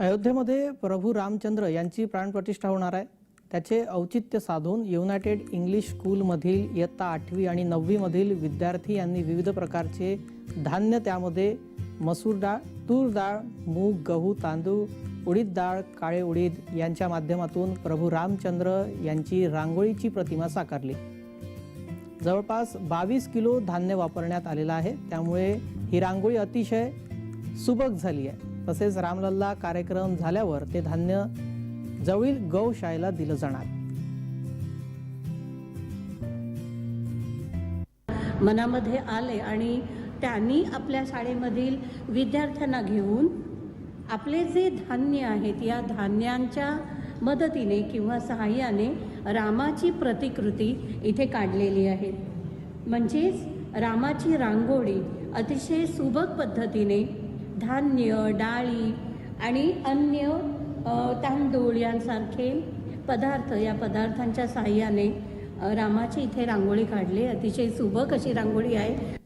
अयोध्येमध्ये प्रभू रामचंद्र यांची प्राणप्रतिष्ठा होणार आहे. त्याचे औचित्य साधून युनायटेड इंग्लिश स्कूलमधील इयत्ता आठवी आणि नववीमधील विद्यार्थी यांनी विविध प्रकारचे धान्य त्यामध्ये मसूर डाळ तूर डाळ मूग गहू तांदूळ उडीद डाळ काळे उडीद यांच्या माध्यमातून प्रभू रामचंद्र यांची रांगोळीची प्रतिमा साकारली. जवळपास बावीस किलो धान्य वापरण्यात आलेलं आहे. त्यामुळे ही रांगोळी अतिशय सुबक झाली आहे. तसेच रामलल्ला कार्यक्रम झाल्यावर ते धान्य जवळील गौशाळेला दिलं जाणार. मनामध्ये आले आणि त्यांनी आपल्या शाळेमधील विद्यार्थ्यांना घेऊन आपले जे धान्य आहेत या धान्यांच्या मदतीने किंवा सहाय्याने रामाची प्रतिकृती इथे काढलेली आहे. म्हणजेच रामाची रांगोळी अतिशय सुबक पद्धतीने धान्य डाळी आणि अन्य तांदूळ यांसारखे पदार्थ या पदार्थांच्या साह्याने रामाची इथे रांगोळी काढली. अतिशय सुबक अशी रांगोळी आहे.